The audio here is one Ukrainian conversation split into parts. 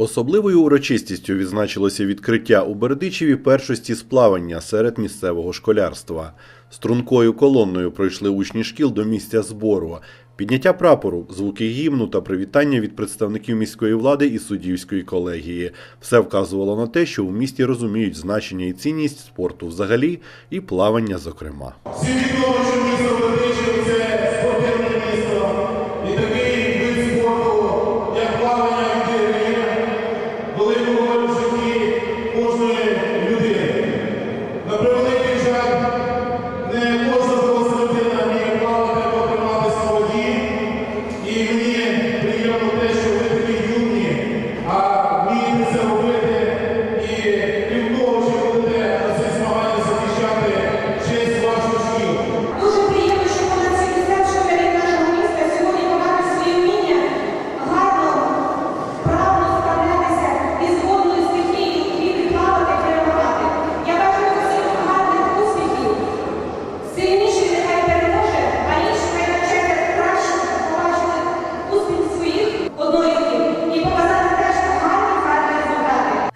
Особливою урочистістю відзначилося відкриття у Бердичеві першості з плавання серед місцевого школярства. Стрункою колонною пройшли учні шкіл до місця збору. Підняття прапору, звуки гімну та привітання від представників міської влади і суддівської колегії. Все вказувало на те, що у місті розуміють значення і цінність спорту взагалі і плавання зокрема.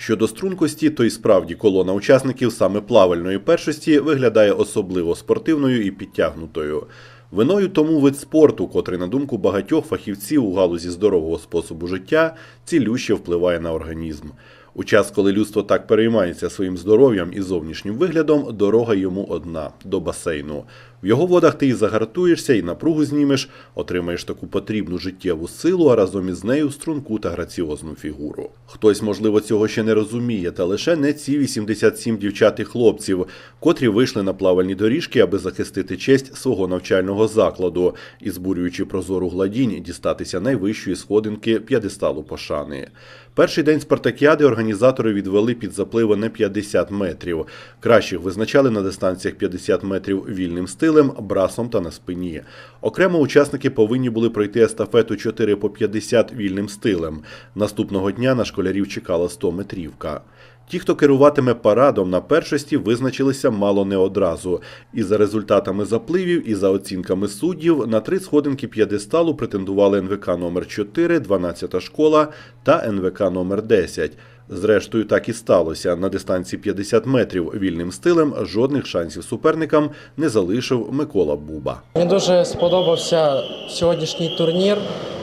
Щодо стрункості, то й справді колона учасників саме плавальної першості виглядає особливо спортивною і підтягнутою. Виною тому вид спорту, котрий, на думку багатьох фахівців у галузі здорового способу життя, цілюще впливає на організм. У час, коли людство так переймається своїм здоров'ям і зовнішнім виглядом, дорога йому одна до басейну. В його водах ти і загартуєшся, і напругу знімеш, отримаєш таку потрібну життєву силу, а разом із нею струнку та граціозну фігуру. Хтось, можливо, цього ще не розуміє, та лише не ці 87 дівчат і хлопців, котрі вийшли на плавальні доріжки, аби захистити честь свого навчального закладу і, збурюючи прозору гладінь, дістатися найвищої сходинки п'єдесталу пошани. Перший день спартакіади організатори відвели під запливи не 50 метрів. Кращих визначали на дистанціях 50 метрів вільним стилем, брасом та на спині. Окремо учасники повинні були пройти естафету 4 по 50 вільним стилем. Наступного дня на школярів чекала 100 метрівка. Ті, хто керуватиме парадом на першості, визначилися мало не одразу. І за результатами запливів, і за оцінками суддів на три сходинки п'єдесталу претендували НВК номер 4 12 школа та НВК номер 10 Зрештою, так і сталося. На дистанції 50 метрів вільним стилем жодних шансів суперникам не залишив Микола Буба. Мені дуже сподобався сьогоднішній турнір.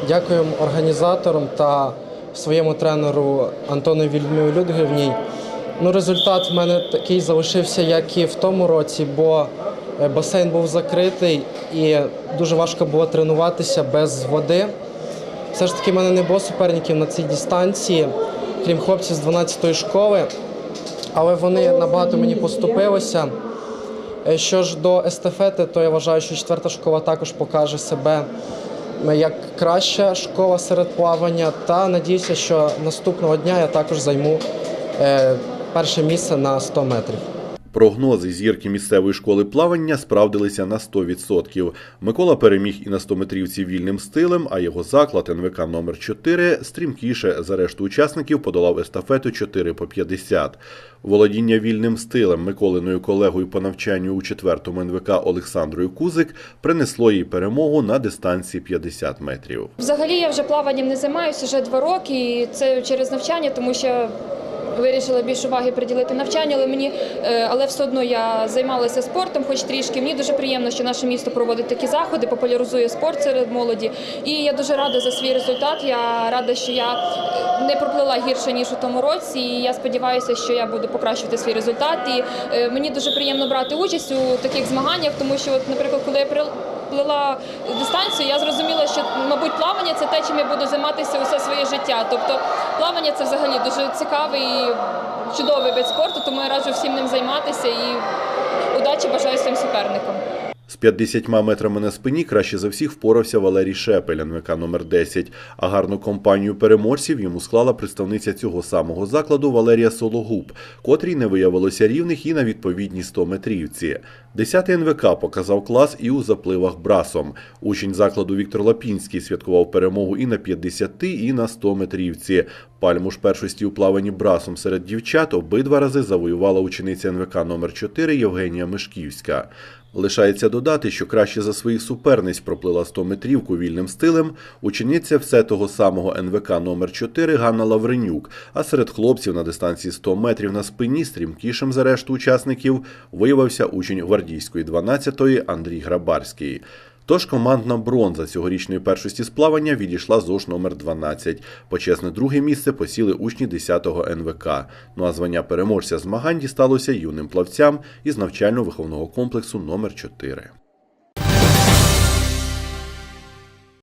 Дякую організаторам та своєму тренеру Антону Вільмію Людгивній. Ну, результат в мене такий залишився, як і в тому році, бо е, басейн був закритий і дуже важко було тренуватися без води. Все ж таки, в мене не було суперників на цій дистанції, крім хлопців з 12-ї школи, але вони набагато мені поступилися. Е, Що ж до естафети, то я вважаю, що четверта школа також покаже себе е, як краща школа серед плавання. Та надіюся, що наступного дня я також займу е, перше місце на 100 метрів. Прогнози зірки місцевої школи плавання справдилися на 100%. Микола переміг і на 100-метрівці вільним стилем, а його заклад НВК номер 4 стрімкіше за решту учасників подолав естафету 4 по 50. Володіння вільним стилем Миколиною колегою по навчанню у 4-му НВК Олександрою Кузик принесло їй перемогу на дистанції 50 метрів. Взагалі я вже плаванням не займаюся вже два роки, і це через навчання, тому що вирішила більше уваги приділити навчанню, але мені е, але все одно я займалася спортом, хоч трішки. Мені дуже приємно, що наше місто проводить такі заходи, популяризує спорт серед молоді. І я дуже рада за свій результат. Я рада, що я е, не проплила гірше ніж у тому році. І я сподіваюся, що я буду покращувати свій результат. І е, мені дуже приємно брати участь у таких змаганнях, тому що, от, наприклад, коли я плила дистанцію, я зрозуміла, що мабуть плавання це те, чим я буду займатися усе своє життя. Тобто плавання це взагалі дуже цікавий і чудовий вид спорту, тому я раджу всім ним займатися і удачі бажаю своїм суперникам. З 50 метрами на спині краще за всіх впорався Валерій Шепель, НВК номер 10 А гарну компанію переможців йому склала представниця цього самого закладу Валерія Сологуб, котрій не виявилося рівних і на відповідній 100 метрівці. 10 НВК показав клас і у запливах брасом. Учень закладу Віктор Лапінський святкував перемогу і на 50, і на 100 метрівці. Пальму ж першості у плаванні брасом серед дівчат обидва рази завоювала учениця НВК номер 4 Євгенія Мишківська. Лишається додати, що краще за своїх суперниць проплила 100 метрівку вільним стилем. Учениця все того самого НВК номер 4 Ганна Лавренюк. А серед хлопців на дистанції 100 метрів на спині стрімкішим за решту учасників виявився учень гвардійської 12-ї Андрій Грабарський. Тож командна бронза цьогорічної першості сплавання відійшла ЗОЖ номер 12. Почесне друге місце посіли учні 10-го НВК. Ну а звання переможця змагань дісталося юним плавцям із навчально-виховного комплексу номер 4